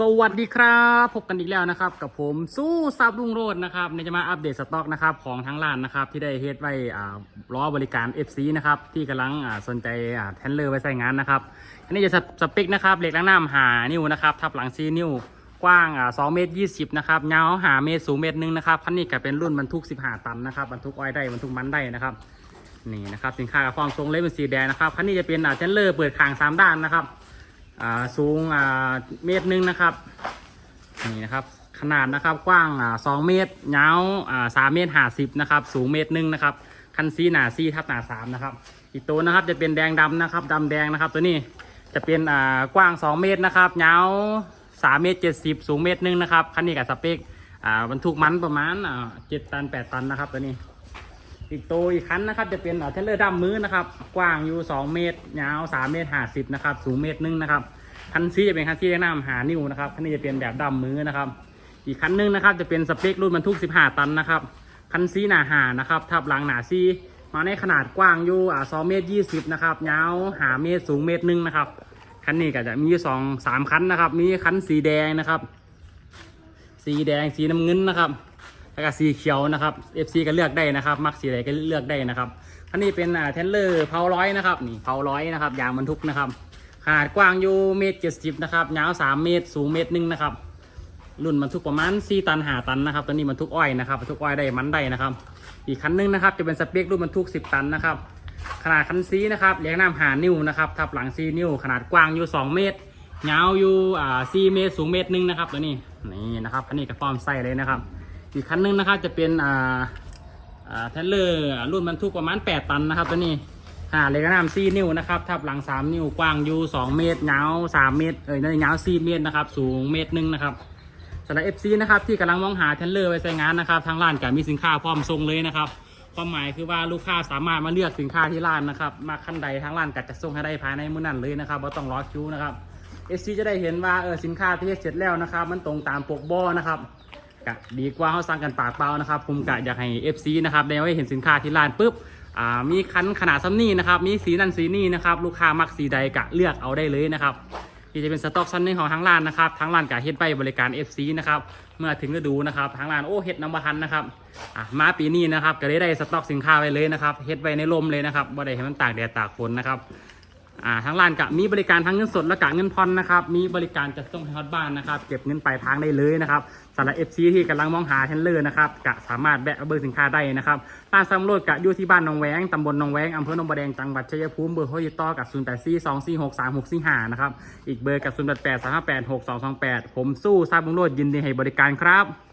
สวัสดีครับพบกันอีกแล้วนะครับ กับผมสู้ซับลุงโรดนะครับในจะมาอัปเดตสต็อกนะครับของทั้งร้านนะครับที่ได้เฮดไว้อ่าล้อบริการ FC นะครับที่กำลังอ่าสนใจอ่าแทนเลอร์ไว้ใส่งานนะครับอันนี้จะสสเปคนะครับเหล็กล้างน้ำหานิ้วนะครับทับหลังซีนิ้วกว้างอ่า2เมตร20นะครับยาวหาเมตรสูงเมตรหนึ่งนะครับคันนี้ก็เป็นรุ่นบรรทุก15ตันนะครับบรรทุกอ้อยได้บรรทุกมันได้นะครับนี่นะครับสินค้ากับฟองทรงเล็บเป็นสีแดงนะครับคันนี้จะเป็นอ่าเทนเลอร์เปิดขางสามด้านนะครับ อ่าสูงอ่าเมตรหนึ่งนะครับนี่นะครับขนาดนะครับกว้างอ่าสองเมตรยาวอ่าสามเมตรห้าสิบนะครับสูงเมตรหนึ่งนะครับคันซีหนาซีทับหนาสามนะครับอีกตัวนะครับจะเป็นแดงดำนะครับดำแดงนะครับตัวนี้จะเป็นอ่ากว้างสองเมตรนะครับยาวสามเมตรเจ็ดสิบสูงเมตรหนึ่งนะครับคันนี้กับสเปคอ่าบรรทุกมันประมาณอ่าเจ็ดตันแปดตันนะครับตัวนี้ อีกตัวอีกคันนะครับ จะเป็นเทเลอร์ด้ามมือนะครับ กว้างอยู่ 2 เมตร ยาว 3 เมตร50นะครับสูงเมตรหนึงนะครับคันซีจะเป็นคันซีแนะนำหานิ้วนะครับคันนี้จะเป็นแบบด้ามมือนะครับ อีกคันหนึงนะครับจะเป็นสเปครุ่นบรรทุก 15 ตันนะครับคันซีหนาหานะครับทับหลังหนาซีมาในขนาดกว้างอยู่อ่า2เมตร20นะครับยาวหาเมตรสูงเมตรหนึงนะครับคันนี้ก็จะมีสองสามคันนะครับ มีคันสีแดงนะครับ สีแดงสีน้ำเงินนะครับ แล้วก็สีเขียวนะครับ FC ก็เลือกได้นะครับ มักสีอะไรก็เลือกได้นะครับอันนี้เป็นอ่าเทนเลอร์เพาร้อยนะครับนี่เพาร้อยนะครับยางบรรทุกนะครับขนาดกว้างอยู่เมตรเจ็ดสิบนะครับยาวสามเมตรสูงเมตรหนึ่งนะครับ รุ่นบรรทุกประมาณสี่ตันหาตันนะครับตัวนี้บรรทุกอ้อยนะครับบรรทุกอ้อยได้มันได้นะครับ อีกคันหนึงนะครับ จะเป็นสเปครุ่นบรรทุกสิบตันนะครับขนาดคันซีนะครับเลี้ยงน้ำหานิ้วนะครับทับหลังซีนิ้วขนาดกว้างอยู่สองเมตรยาวอยู่อ่าสี่เมตรสูงเมตรหนึ่งนะครับตัวนี้นี่นะครับอันนี้ก็ฟอร์มไส้เลยนะครับ อีกคันหนึงนะครับจะเป็นอ่าอ่าเทเลอร์รุ่นบรรทุกประมาณ 8 ตันนะครับ ตัวนี้ขนาเล็กน้ำ4นิ้วนะครับทับหลัง 3 นิ้วกว้างอยู่ 2 เมตรยาว3 เมตรเอ้ยนั่นยาว4เมตรนะครับ สูงเมตรหนึงนะครับสำหรับ FC นะครับที่กำลังมองหาเทเลอร์ไว้ใช้งานนะครับทางร้านก็มีสินค้าพร้อมส่งเลยนะครับความหมายคือว่าลูกค้าสามารถมาเลือกสินค้าที่ร้านนะครับมาขั้นใดทางร้านก็จะส่งให้ได้ภายในมื้อนั้นเลยนะครับไม่ต้องรอคิวนะครับ FC จะได้เห็นว่าเออสินค้าที่เสร็จแล้วนะครับ มันตรงตามปกบ่อนะครับ กะดีกว่าเขาสั่งกันปากเปล่านะครับ ผมกะอยากให้ FC นะครับได้ไว้เห็นสินค้าที่ร้านปุ๊บอ่ามีคันขนาดซ้ำนี่นะครับ มีสีนั่นสีนี่นะครับ ลูกค้ามักสีใดกะเลือกเอาได้เลยนะครับที่จะเป็นสต็อกชั้นหนึงของทางร้านนะครับทางร้านกะเฮ็ดไปบริการ FC นะครับ เมื่อถึงฤดูนะครับทางร้านโอ้เฮ็ดน้ำบะทันนะครับอะมาปีนี้นะครับก็ได้ได้สต็อกสินค้าไว้เลยนะครับเฮ็ดไว้ในร่มเลยนะครับบ่ได้ให้มันตากแดดตากฝนนะครับ อ่าทางร้านกะมีบริการทั้งเงินสดและกะเงินผ่อนนะครับ มีบริการจัดส่งให้ฮอตบ้านนะครับ เก็บเงินปลายทางได้เลยนะครับสำหรับ FC ที่กำลังมองหาเทนเลอร์นะครับกะสามารถแบะเบอร์สินค้าได้นะครับร้านซัมโรดกะอยู่ที่บ้านหนองแวงตำบลหนองแวงอำเภอหนองบัวแดงจังหวัดชัยภูมิเบอร์โทรติดต่อกับ 0 8 4 2 4 6 3 6 4 5นะครับอีกเบอร์กับ 0 8 8 3 5 8 6 2 2 8 ผมสู้ซาบุงโรดยินดีให้บริการครับ